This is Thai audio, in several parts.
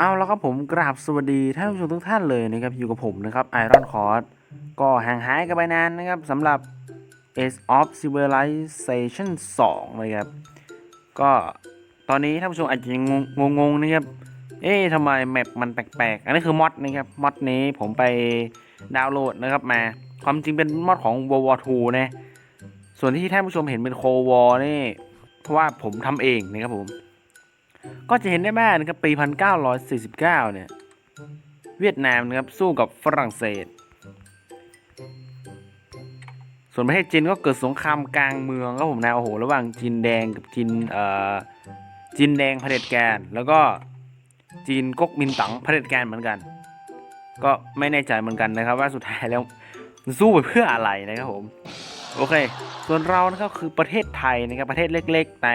เอาแล้วครับผมกราบสวัสดีท่านผู้ชมทุกท่านเลยนะครับอยู่กับผมนะครับไอรอนคอร์สก็ห่างหายกันไปนานนะครับสำหรับ Age of Civilization 2นะครับ ก็ตอนนี้ท่านผู้ชมอาจจะยังงงงๆนะครับ เอ๊ะทำไมแมปมันแปลกๆ อันนี้คือมอดนะครับมอดนี้ผมไปดาวน์โหลดนะครับมา ความจริงเป็นมอดของ World War 2นะ ส่วนที่ท่านผู้ชมเห็นเป็นโควอนี่ เพราะว่าผมทำเองนะครับผม ก็จะเห็นได้บ้างนะครับปี 1949 เนี่ย เวียดนามนะครับ สู้กับฝรั่งเศส ส่วนประเทศจีนก็เกิดสงครามกลางเมืองครับผมนะโอ้โหระหว่างจีนแดงกับจีนเอ่อจีนแดงเผด็จการแล้วก็จีนก๊กมินตั๋งเผด็จการเหมือนกัน ก็ไม่แน่ใจเหมือนกันนะครับ ว่าสุดท้ายแล้วสู้ไปเพื่ออะไรนะครับผมโอเค ส่วนเรานะครับคือประเทศไทยนะครับประเทศเล็ก ๆ ใน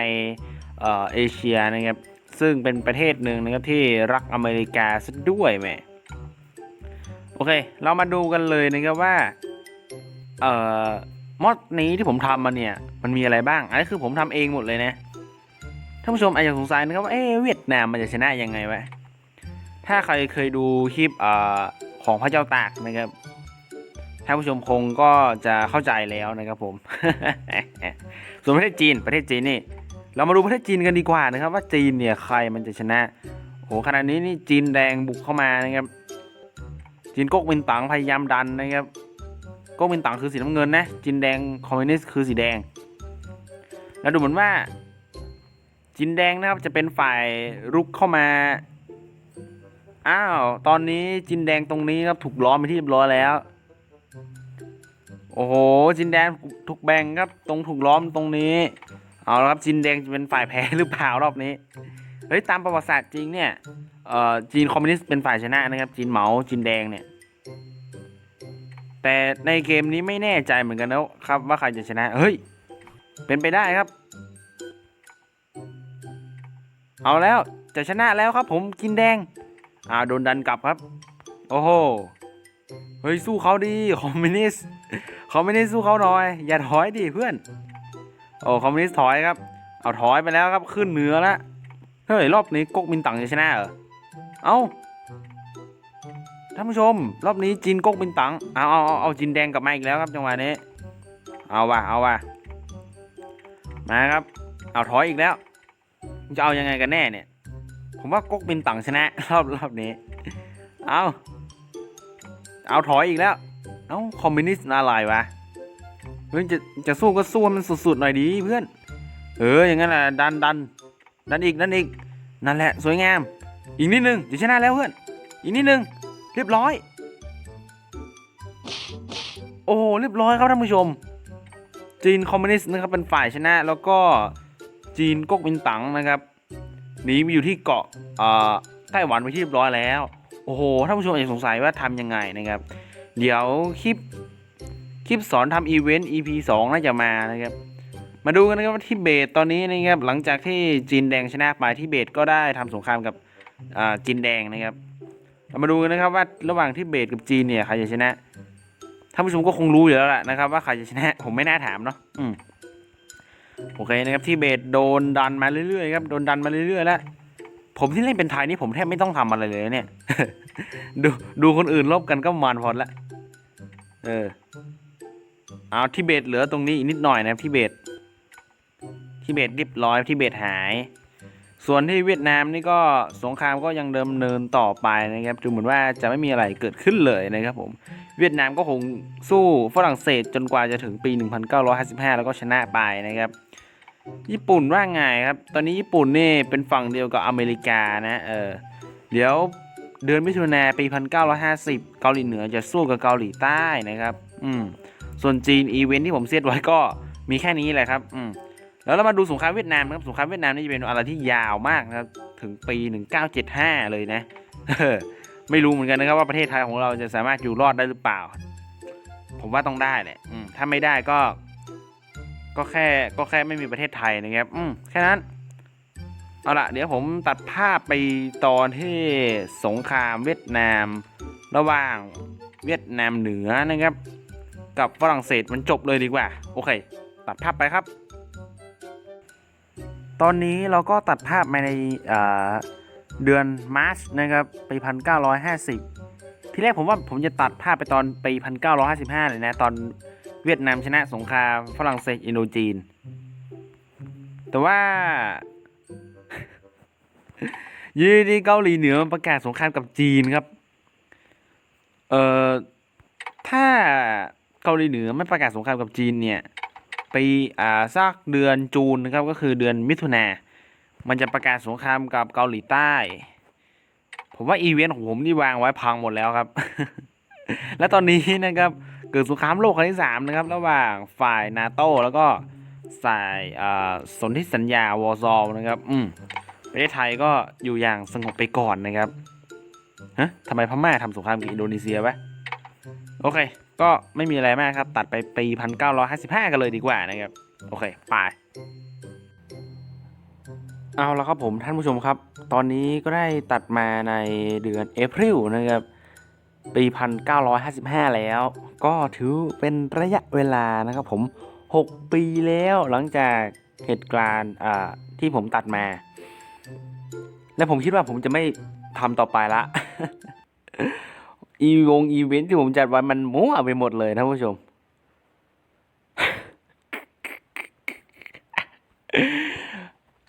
เอ่อเอเชียนะครับ ซึ่งเป็นประเทศหนึ่งนะครับที่รักอเมริกาซะด้วยแม่โอเค เรามาดูกันเลยนะครับว่า เอ่อมอดนี้ที่ผมทำมาเนี่ย มันมีอะไรบ้าง อันนี้คือผมทำเองหมดเลยนะท่านผู้ชมอาจจะสงสัยนะครับว่าเอ๊เวียดนามมันจะชนะยังไงวะถ้าใครเคยดูคลิปเอ่อของพระเจ้าตากนะครับท่านผู้ชมคงก็จะเข้าใจแล้วนะครับผม ส่วนประเทศจีนประเทศจีนนี่ เรามาดูประเทศจีนกันดีกว่านะครับ ว่าจีนเนี่ยใครมันจะชนะโหขณะนี้นี่จีนแดงบุกเข้ามานะครับ จีนก๊กมินตั๋งพยายามดันนะครับก๊กมินตั๋งคือสีน้ำเงินนะจีนแดงคอมมิวนิสต์คือสีแดง แล้วดูเหมือนว่า จีนแดงนะครับจะเป็นฝ่ายรุกเข้ามาอ้าวตอนนี้จีนแดงตรงนี้ครับถูกล้อมไปที่เรียบร้อยแล้วโอ้โหจีนแดงถูกแบ่งครับ ตรงถูกล้อมตรงนี้ เอาละครับจีนแดงจะเป็นฝ่ายแพ้หรือเปล่ารอบนี้ เฮ้ยตามประวัติศาสตร์จริงเนี่ยเอ่อจีนคอมมิวนิสต์เป็นฝ่ายชนะนะครับ จีนเหมาจีนแดงเนี่ย แต่ในเกมนี้ไม่แน่ใจเหมือนกันนะครับว่าใครจะชนะ เฮ้ย เป็นไปได้ครับ เอาแล้วจะชนะแล้วครับผมจีนแดง อ่าโดนดันกลับครับ โอ้โห เฮ้ยสู้เขาดีคอมมิวนิสต์คอมมิวนิสต์สู้เขาหน่อย อย่าถอยดิเพื่อน โอ้คอมมิวนิสต์ถอยครับ เอาถอยไปแล้วครับขึ้นเหนือแล้วเฮ้ยรอบนี้ก๊กมินตั๋งจะชนะเหรอเอาท่านผู้ชม รอบนี้จีนก๊กมินตั๋งเอาเอาเอาเอาจีนแดงกลับมาอีกแล้วครับจังหวะนี้ เอาว่ะเอาว่ะมาครับ เอาถอยอีกแล้วจะเอายังไงกันแน่เนี่ย ผมว่าก๊กมินตั๋งชนะ รอบรอบนี้ เอาเอาถอยอีกแล้ว เอาคอมมิวนิสต์อะไรวะ เฮ้ยจะจะสู้ก็สู้มันสุดๆหน่อยดีเพื่อน เอออย่างนั้นแหละดันดันดันอีกดันอีกนั่นแหละสวยงาม อีกนิดนึงจะชนะแล้วเพื่อน อีกนิดนึงเรียบร้อย โอ้เรียบร้อยครับท่านผู้ชม จีนคอมมิวนิสต์นะครับเป็นฝ่ายชนะแล้วก็จีนก๊กมินตั๋งนะครับหนีไปอยู่ที่เกาะอ่อไต้หวันไปที่เรียบร้อยแล้ว โอ้โหท่านผู้ชมอาจจะสงสัยว่าทำยังไงนะครับ เดี๋ยวคลิป คลิปสอนทำอีเวนต์ EP 2 น่าจะมานะครับ มาดูกันนะครับว่าทิเบตตอนนี้นะครับหลังจากที่จีนแดงชนะไปทิเบตก็ได้ทำสงครามกับอ่าจีนแดงนะครับเรามาดูกันนะครับว่าระหว่างทิเบตกับจีนเนี่ยใครจะชนะท่านผู้ชมก็คงรู้อยู่แล้วแหละนะครับ ว่าใครจะชนะผมไม่น่าถามเนาะอืมโอเคนะครับทิเบตโดนดันมาเรื่อยๆครับโดนดันมาเรื่อยๆแล้วผมที่เล่นเป็นไทยนี่ผมแทบไม่ต้องทำอะไรเลยเนี่ย ดูดูคนอื่นลบกันก็มันพอละเออ เอาทิเบตเหลือตรงนี้อีกนิดหน่อยนะครับทิเบตทิเบตเรียบร้อยทิเบตหาย ส่วนที่เวียดนามนี่ก็สงครามก็ยังเดิมเนินต่อไปนะครับดูเหมือนว่าจะไม่มีอะไรเกิดขึ้นเลยนะครับผมเวียดนามก็คงสู้ฝรั่งเศสจนกว่าจะถึงปี 1955 แล้วก็ชนะไปนะครับ ญี่ปุ่นว่าไงครับ ตอนนี้ญี่ปุ่นนี่เป็นฝั่งเดียวกับอเมริกานะเออเดี๋ยวเดือนมิถุนาปี 1950 เกาหลีเหนือจะสู้กับเกาหลีใต้นะครับ อืม ส่วนจีนอีเวนท์ที่ผมเซตไว้ก็มีแค่นี้แหละครับอืมแล้วเรามาดูสงครามเวียดนามนะครับสงครามเวียดนามนี่จะเป็นอะไรที่ยาวมากนะครับถึงปี 1975 เลยนะไม่รู้เหมือนกันนะครับว่าประเทศไทยของเราจะสามารถอยู่รอดได้หรือเปล่า ผมว่าต้องได้แหละอืมถ้าไม่ได้ก็ ก็แค่ก็แค่ไม่มีประเทศไทยนะครับ อืมแค่นั้น เอาละเดี๋ยวผมตัดภาพไปตอนที่สงครามเวียดนาม ระหว่างเวียดนามเหนือนะครับ กับฝรั่งเศสมันจบเลยดีกว่า โอเค ตัดภาพไปครับ ตอนนี้เราก็ตัดภาพมาในเดือนมาร์ชนะครับปีพันเก้าร้อยห้าสิบทีแรกผมว่าผมจะตัดภาพไปตอนปีพันเก้าร้อยห้าสิบห้าเลยนะ ตอนเวียดนามชนะสงครามฝรั่งเศสอินโดจีน แต่ว่าอยูดีเกาหลีเหนือประกาศสงครามกับจีนครับ เอ่อ เกาหลีเหนือไม่ประกาศสงครามกับจีนเนี่ยปีอ่าสักเดือนจูนนะครับก็คือเดือนมิถุนามันจะประกาศสงครามกับเกาหลีใต้ ผมว่าอีเวนต์ของผมที่วางไว้พังหมดแล้วครับ และตอนนี้นะครับเกิดสงครามโลกครั้งที่สามนะครับ ระหว่างฝ่ายนาโต้แล้วก็ฝ่ายอ่าสนธิสัญญาวอร์ซอลนะครับ อืมประเทศไทยก็อยู่อย่างสงบไปก่อนนะครับฮะทำไมพม่าทำสงครามกับอินโดนีเซียวะ โอเค ก็ไม่มีอะไรมากครับ ตัดไปปีพันเก้าร้อยห้าสิบห้ากันเลยดีกว่านะครับ โอเคไปเอาและครับผมท่านผู้ชมครับ ตอนนี้ก็ได้ตัดมาในเดือนเอพริลนะครับ ปี 1955 แล้ว ก็ถือเป็นระยะเวลานะครับผม 6 ปีแล้วหลังจากเหตุการณ์ที่ผมตัดมา และผมคิดว่าผมจะไม่ทำต่อไปละ อีวงอีเวนท์ที่ผมจัดไว้มันมั่วไปหมดเลยท่านผู้ชม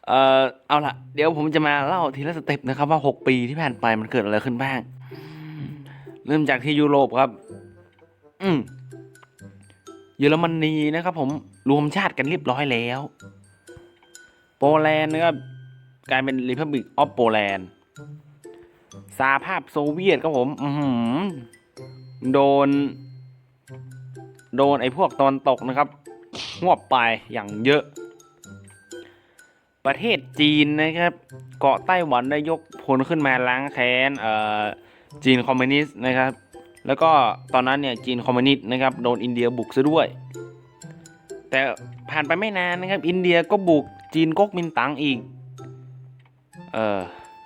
เอ่อเอาล่ะเดี๋ยวผมจะมาเล่าทีละสเต็ปนะครับว่า 6 ปีที่ผ่านไปมันเกิดอะไรขึ้นบ้าง เริ่มจากที่ยุโรปครับ อืมเยอรมนีนะครับผมรวมชาติกันเรียบร้อยแล้ว โปแลนด์นะครับกลายเป็น Republic of Poland สาภาพโซเวียตครับผมอืโดน โดนไอ้พวกตอนตกนะครับงวบไปอย่างเยอะ ประเทศจีนนะครับ เกาะไต้หวันได้ยกพลขึ้นมาล้างแค้นเอ่อจีนคอมมิวนิสต์นะครับ แล้วก็ตอนนั้นเนี่ยจีนคอมมิวนิสต์นะครับโดนอินเดียบุกซะด้วย แต่ผ่านไปไม่นานนะครับ อินเดียก็บุกจีนก๊กมินตั๋งอีก เออ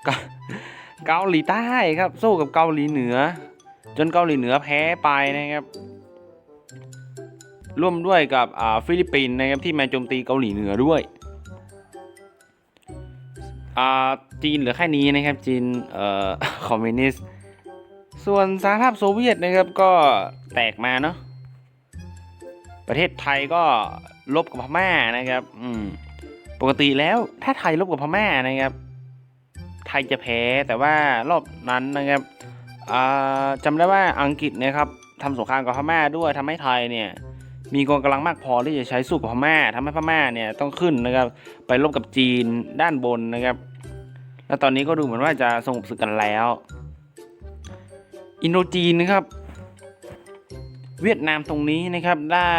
ก็ เกาหลีใต้ครับ สู้กับเกาหลีเหนือ จนเกาหลีเหนือแพ้ไปนะครับ ร่วมด้วยกับฟิลิปปินส์นะครับที่มาโจมตีเกาหลีเหนือด้วยจีนเหลือแค่นี้นะครับจีนออคอมมิวนิสต์ส่วนสหภาพโซเวียตนะครับก็แตกมาเนาะประเทศไทยก็ลบกับพม่านะครับ อืม ปกติแล้วถ้าไทยลบกับพม่านะครับ ไทยจะแพ้แต่ว่ารอบนั้นนะครับจำได้ว่าอังกฤษนะครับทำสงครามกับพม่าด้วยทำให้ไทยเนี่ยมีกองกำลังมากพอที่จะใช้สู้กับพม่าทำให้พม่าเนี่ยต้องขึ้นนะครับไปรบกับจีนด้านบนนะครับ แล้วตอนนี้ก็ดูเหมือนว่าจะสงบศึกกันแล้ว อินโดจีนนะครับ เวียดนามตรงนี้นะครับได้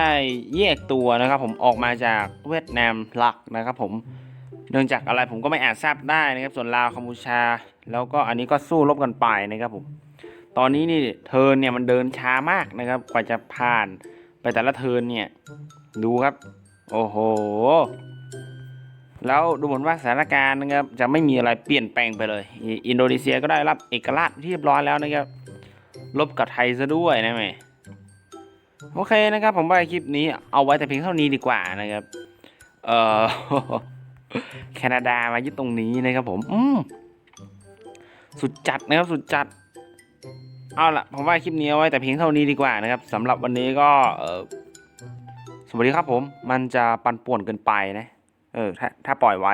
แยกตัวนะครับ ผมออกมาจากเวียดนามหลักนะครับ ผม เนื่องจากอะไรผมก็ไม่อาจทราบได้นะครับ ส่วนลาวกัมพูชา แล้วก็อันนี้ก็สู้รบกันไปนะครับผมตอนนี้นี่เทินเนี่ยมันเดินช้ามากนะครับ กว่าจะผ่านไปแต่ละเทินเนี่ยดูครับ โอ้โหแล้วดูเหมือนว่าสถานการณ์นะครับจะไม่มีอะไรเปลี่ยนแปลงไปเลย อินโดนีเซียก็ได้รับเอกราชที่เรียบร้อยแล้วนะครับลบกับไทยซะด้วยนะแม่โอเคนะครับ ผมว่าคลิปนี้เอาไว้แต่เพียงเท่านี้ดีกว่านะครับ เออ แคนาดามายึดตรงนี้นะครับผม อืมสุดจัดนะครับสุดจัด เอาละผมว่าคลิปนี้เอาไว้แต่เพียงเท่านี้ดีกว่านะครับสำหรับวันนี้ก็เออสวัสดีครับผม มันจะปันป่วนเกินไปนะ เออ ถ้าถ้าปล่อยไว้